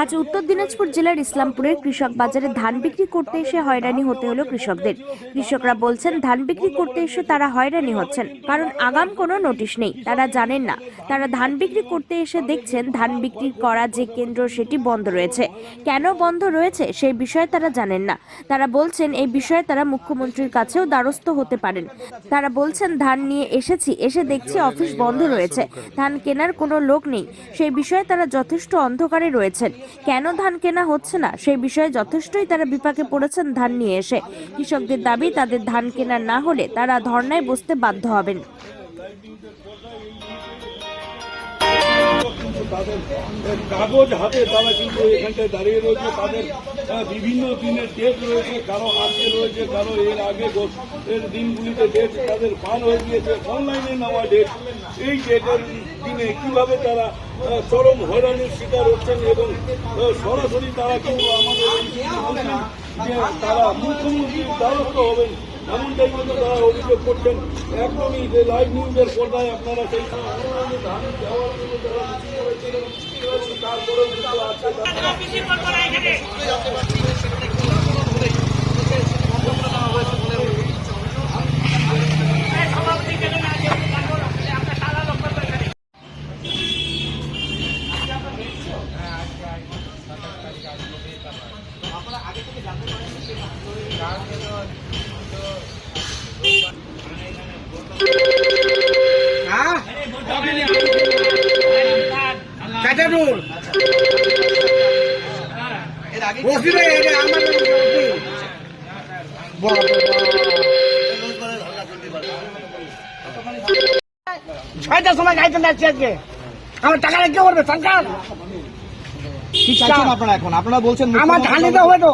আজ উত্তর দিনাজপুর জেলার ইসলামপুরের কৃষক বাজারে ধান বিক্রি করতে এসে হয়রানি হতে হলো কৃষকদের। কৃষকরা বলছেন, ধান বিক্রি করতে এসে তারা হয়রানি হচ্ছেন, কারণ আগাম কোনো নোটিশ নেই, তারা জানেন না। তারা ধান বিক্রি করতে এসে দেখছেন, ধান বিক্রি করা যে কেন্দ্র, সেটি বন্ধ রয়েছে। কেন বন্ধ রয়েছে সেই বিষয়ে তারা জানেন না। তারা বলছেন, এই বিষয়ে তারা মুখ্যমন্ত্রীর কাছেও দ্বারস্থ হতে পারেন। তারা বলছেন, ধান নিয়ে এসেছি, এসে দেখছি অফিস বন্ধ রয়েছে, ধান কেনার কোনো লোক নেই। সেই বিষয়ে তারা যথেষ্ট অন্ধকারে রয়েছেন। কেন ধান কেনা হচ্ছে না? সেই বিষয়ে যথেষ্টই তারা বিপাকে পড়েছেন ধান নিয়ে এসে। কৃষকদের দাবি, তাদের ধান কেনা না হলে তারা ধর্নায় বসতে বাধ্য হবেন। কাগজ হাতে তারা কিন্তু এখানটায় দাঁড়িয়ে রয়েছে। তাদের বিভিন্ন দিনের ডেট রয়েছে, কারও আজকে রয়েছে, কারও এর আগে এর দিনগুলিতে ডেট তাদের পার হয়ে গিয়েছে। অনলাইনে নেওয়া ডেট এই ডেটের দিনে কীভাবে তারা চরম হয়রানির শিকার হচ্ছেন এবং সরাসরি তারা কিন্তু আমাদের যে তারা মুখ্যমন্ত্রীর দ্বারস্থ হবেন এমনটাই কিন্তু তারা অভিযোগ করছেন। একদমই যে লাইভ নিউজের পর্দায় আপনারা সেই সময় অনুদানের ধান দেওয়ার জন্য তারা তারপরেও কিন্তু আজকে এটা আমার ছয়টার সময় গাইতে যাচ্ছি আজকে। আমার টাকা রেখে করবে সরকার কি চাইছেন আপনারা এখন? আপনারা বলছেন আমার ধান দিতে হবে তো।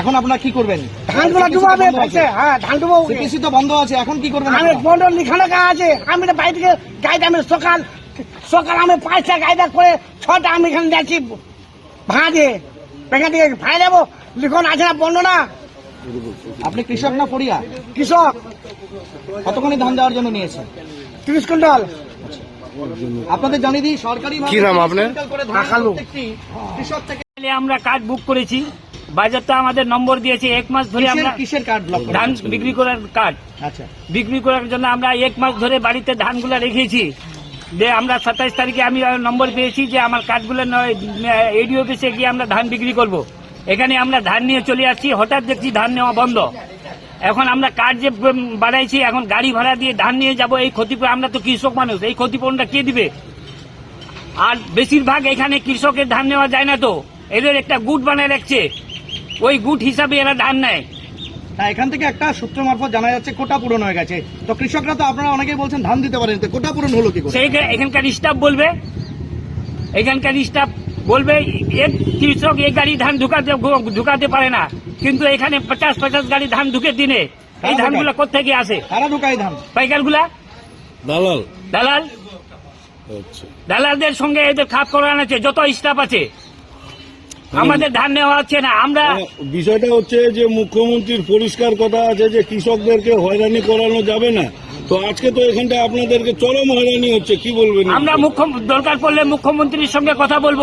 এখন আপনারা কি করবেন? ধান ডুবাবে বলছে। হ্যাঁ ধান ডুবো সিপিসি তো বন্ধ আছে এখন কি করবেন আমি? বন্ডল লিখানো কাজ আছে। আমি তো বাড়ি থেকে গাইতে আমি সকাল সকাল আমি পাঁচটা গাইদা করে ছটা আমি এখানে যাচ্ছি ভাঁজে। এখান থেকে ভাড়া যাব লিখন আছে না বন্ধ না? আপনি কৃষক না পড়িয়া কৃষক। কতখানি ধান দেওয়ার জন্য নিয়েছে? তিরিশ কুইন্টাল। আপনাদের জানিয়ে দিই সরকারি কি নাম আপনার? কৃষক থেকে আমরা কার্ড বুক করেছি। বাজারটা আমাদের নম্বর দিয়েছে এক মাস ধরে আমরা কিসের কার্ড ব্লক ধান বিক্রি করার কার্ড আচ্ছা। বিক্রি করার জন্য আমরা এক মাস ধরে বাড়িতে ধানগুলো রেখেছি। যে আমরা সাতাইশ তারিখে আমি নম্বর পেয়েছি যে আমার কার্ডগুলো এডি অফিসে গিয়ে আমরা ধান বিক্রি করব। এখানে আমরা ধান নিয়ে চলে আসছি হঠাৎ দেখছি ধান নেওয়া বন্ধ। এখন আমরা কার্ড যে বাড়াইছি এখন গাড়ি ভাড়া দিয়ে ধান নিয়ে যাব এই ক্ষতিপূরণ আমরা তো কৃষক মানুষ এই ক্ষতিপূরণটা কে দিবে? আর বেশিরভাগ এখানে কৃষকের ধান নেওয়া যায় না তো। এদের একটা গুট বানায় রাখছে। ওই গুট হিসাবে এরা ধান নেয়। তা এখান থেকে একটা সূত্র মারফত জানা যাচ্ছে কোটা পূরণ হয়ে গেছে। তো কৃষকরা তো আপনারা অনেকেই বলছেন ধান দিতে পারেন তো কোটা পূরণ হলো কি করে? সেই এখানকার স্টাফ বলবে। এখানকার স্টাফ বলবে এক কৃষক এক গাড়ি ধান ঢুকাতে ঢুকাতে পারে না। কিন্তু এখানে পঞ্চাশ পঞ্চাশ গাড়ি ধান ঢুকে দিনে। এই ধানগুলো কোথেকে আসে? কারা ঢুকায় ধান? পাইকারগুলা? দালাল। দালাল? আচ্ছা। দালালদের সঙ্গে এদের খাপ করানো আছে যত স্টাফ আছে। আমাদের ধান নেওয়া হচ্ছে না আমরা বিষয়টা হচ্ছে যে মুখ্যমন্ত্রীর পরিষ্কার কথা আছে যে কৃষকদেরকে হয়রানি করানো যাবে না। তো আজকে তো এখানটা আপনাদেরকে চরম হয়রানি হচ্ছে কি বলবেন? আমরা মুখ্য দরকার পড়লে মুখ্যমন্ত্রীর সঙ্গে কথা বলব।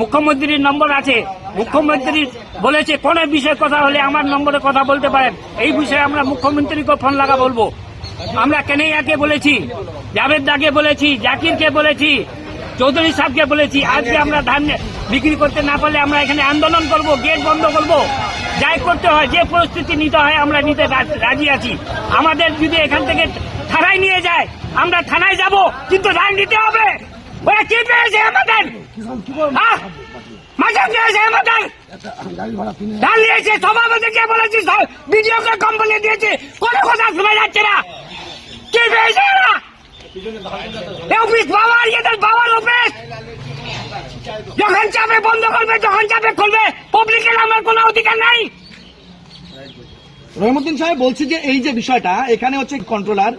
মুখ্যমন্ত্রীর নম্বর আছে। মুখ্যমন্ত্রী বলেছে কোন বিষয়ে কথা হলে আমার নম্বরে কথা বলতে পারেন। এই বিষয়ে আমরা মুখ্যমন্ত্রীকে ফোন লাগা বলব। আমরা কেনাইয়াকে বলেছি জাভেদ দাকে বলেছি জাকিরকে বলেছি চৌধুরী সাহেবকে বলেছি আজকে আমরা ধান বিক্রি করতে না পারলে আমরা এখানে আন্দোলন করব, গেট বন্ধ করব। যাই করতে হয়, যে পরিস্থিতি নিতে হয়, আমরা নিতে রাজি আছি। আমাদের যদি এখান থেকে থানায় নিয়ে যায়, আমরা থানায় যাব, কিন্তু ধান দিতে হবে। কি পেয়েছে আমাদের? মাঝে ধান নিয়েছে কোম্পানি দিয়েছে কথা শোনা যাচ্ছে না। পেয়েছে অফিস অফিস যখন চাপে বন্ধ করবে যখন চাপে খুলবে পাবলিকের আমার কোনো অধিকার নাই। রহমুদ্দিন সাহেব বলছি যে এই যে বিষয়টা এখানে হচ্ছে কন্ট্রোলার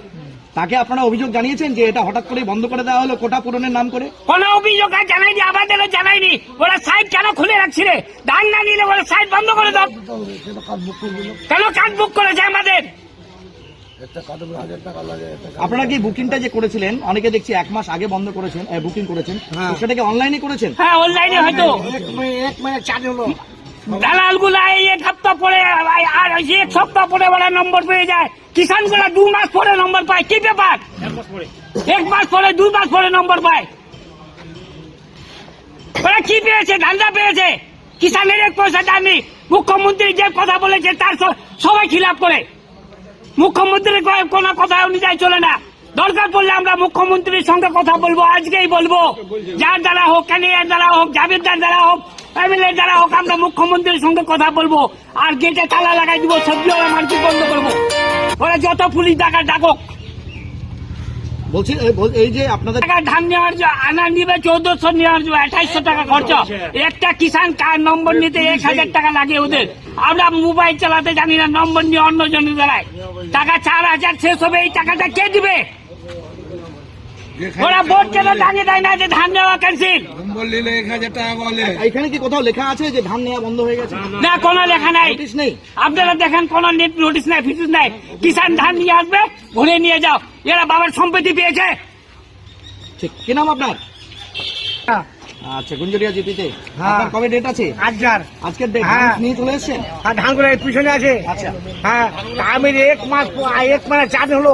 তাকে আপনারা অভিযোগ জানিয়েছেন যে এটা হঠাৎ করে বন্ধ করে দেওয়া হলো কোটা পূরণের নাম করে? কোনো অভিযোগ আর জানাইনি আমাদেরও জানাইনি। ওরা সাইট কেন খুলে রাখছি রে? ধান না নিলে ওরা সাইট বন্ধ করে দাও। কেন কার্ড বুক করেছে আমাদের? আপনারা কি বুকিংটা যে করেছিলেন অনেকে দেখছি এক মাস আগে বন্ধ করেছেন বুকিং করেছেন তো সেটাকে অনলাইনে করেছেন? হ্যাঁ অনলাইনে হয়তো। এক চার হলো। দালালগুলা এক সপ্তাহ পরে আর- আর ওই যে এক সপ্তাহ পরে ওরা নম্বর পেয়ে যায়। কিষানগুলা দু মাস পরে নম্বর পায়। কি ব্যাপার? এক মাস পরে। দু মাস পরে নম্বর পায়। ওরা কি পেয়েছে? ধান্দা পেয়েছে। কিষানের এক পয়সা দামি। মুখ্যমন্ত্রী যে কথা বলেছে তার সবাই খিলাপ করে। মুখ্যমন্ত্রীর কোনো কথা অনুযায়ী চলে না। দরকার পড়লে আমরা মুখ্যমন্ত্রীর সঙ্গে কথা বলব, আজকেই বলব। যার দ্বারা হোক, ক্যানিয়ার দ্বারা হোক জাভেদার দ্বারা হোক, এমএলএ দ্বারা হোক, আমরা মুখ্যমন্ত্রীর সঙ্গে কথা বলব। আর গেটে তালা লাগাই দিব, সবজি মার্কেট বন্ধ করব। ওরা যত পুলিশ ডাকা ডাকুক বলছি এই যে আপনাদের টাকা ধান নেওয়ার জন্য আনা নিবে চৌদ্দশো নেওয়ার জন্য আঠাইশশো টাকা খরচ। একটা কিষান কার নম্বর নিতে এক হাজার টাকা লাগে ওদের। আমরা মোবাইল চালাতে জানি না নম্বর নিয়ে অন্য জনের টাকা চার হাজার শেষ হবে এই টাকাটা কে দিবে? ওরা ভোট কেন জানিয়ে দেয় না যে ধান নেওয়া ক্যান্সেল এখানে কি কোথাও লেখা আছে যে ধান নেওয়া বন্ধ হয়ে গেছে? না কোনো লেখা নাই। নোটিশ নেই? আপনারা দেখেন কোন নোটিশ নাই ফিটিস নাই। কিষান ধান নিয়ে আসবে ঘুরে নিয়ে যাও। এরা বাবার সম্পত্তি পেয়েছে। ঠিক। কি নাম আপনার? আচ্ছা গুঞ্জরিয়া জিপিতে। হ্যাঁ। আপনার কবে ডেট আছে? আজকার। আজকের ডেট হ্যাঁ। নিয়ে চলে এসেছেন? আর ধান করে পিছনে আছে। আচ্ছা। হ্যাঁ আমি এক মাস এক মানে চার হলো।